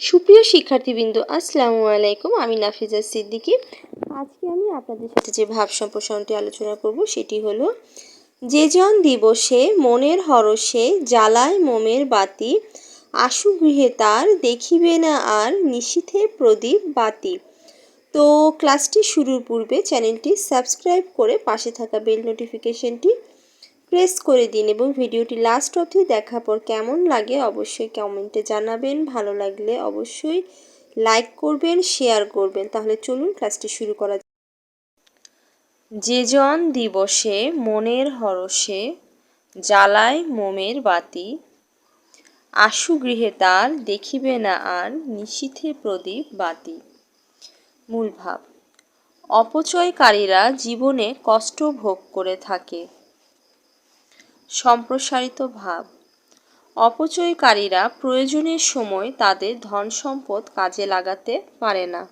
সুপ্রিয় শিক্ষার্থীবৃন্দ, আসসালামু আলাইকুম। আমি নাফিজা সিদ্দিকি। আজকে আমি আপনাদের সাথে যে ভাব সম্প্রসারণটি আলোচনা করব, সেটি হলো, যে জন দিবসে মনের হরষে জ্বালায় মোমের বাতি, আশু গৃহে তার দেখিবে না আর নিশীথে প্রদীপ বাতি। তো ক্লাসটি শুরুর পূর্বে চ্যানেলটি সাবস্ক্রাইব করে পাশে থাকা বেল নোটিফিকেশনটি প্রেস করে দিন এবং ভিডিওটি লাস্ট অবধি দেখার পর কেমন লাগে অবশ্যই কমেন্টে জানাবেন। ভালো লাগলে অবশ্যই লাইক করবেন শেয়ার করবেন। তাহলে চলুন ক্লাসটি শুরু করা যে জন দিবসে মনের হরষে জ্বালায় মোমের বাতি। আশু গৃহে তার দেখিবে না আর নিশীথে প্রদীপ বাতি। মূল ভাব, অপচয়কারীরা জীবনে কষ্ট ভোগ করে থাকে। সম্প্রসারিত ভাব। অপচয়কারীরা প্রয়োজনের সময় তাদের ধন সম্পদ কাজে লাগাতে পারে না।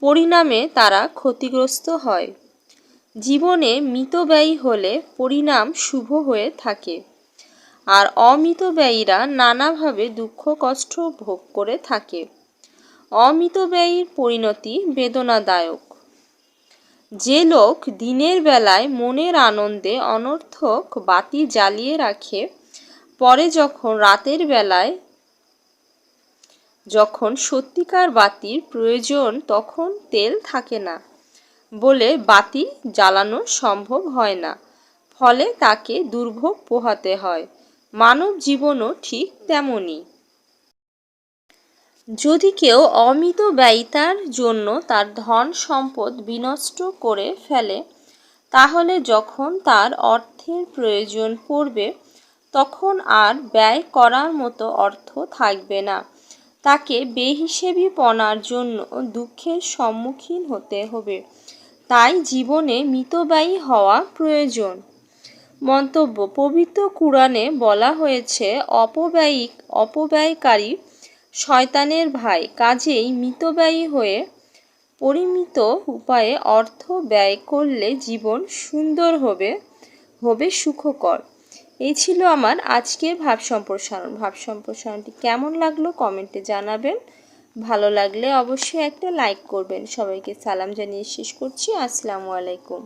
পরিণামে তারা ক্ষতিগ্রস্ত হয়। জীবনে মিতব্যয়ী হলে পরিণাম শুভ হয়ে থাকে। আর অমিতব্যয়ীরা নানাভাবে দুঃখ, কষ্ট ভোগ করে থাকে। অমিতব্যয়ীর পরিণতি বেদনাদায়ক। যে লোক দিনের বেলায় মনের আনন্দে অনর্থক বাতি জ্বালিয়ে রাখে, পরে যখন রাতের বেলায় যখন সত্যিকার বাতির প্রয়োজন তখন তেল থাকে না বলে বাতি জ্বালানো সম্ভব হয় না। ফলে তাকে দুর্ভোগ পোহাতে হয়। মানব জীবনও ঠিক তেমনই। যদি কেউ অমিত ব্যয়িতার জন্য তার ধন সম্পদ বিনষ্ট করে ফেলে, তাহলে যখন তার অর্থের প্রয়োজন পড়বে, তখন আর ব্যয় করার মতো অর্থ থাকবে না। তাকে বেহিসেবিপনার জন্য দুঃখের সম্মুখীন হতে হবে। তাই জীবনে মিতব্যয়ী হওয়া প্রয়োজন। মন্তব্য, পবিত্র কুরআনে বলা হয়েছে, অপব্যয়িক, অপব্যয়কারী শয়তানের ভাই। কাজেই মিতব্যয়ী হয়ে পরিমিত উপায়ে অর্থ ব্যয় করলে জীবন সুন্দর হবে হবে সুখকর। এই ছিল আমার আজকের ভাব সম্প্রসারণ। ভাব সম্প্রসারণটি কেমন লাগল কমেন্টে জানাবেন। ভালো লাগলে অবশ্যই একটা লাইক করবেন। সবাইকে সালাম জানিয়ে শেষ করছি। আসসালামু আলাইকুম।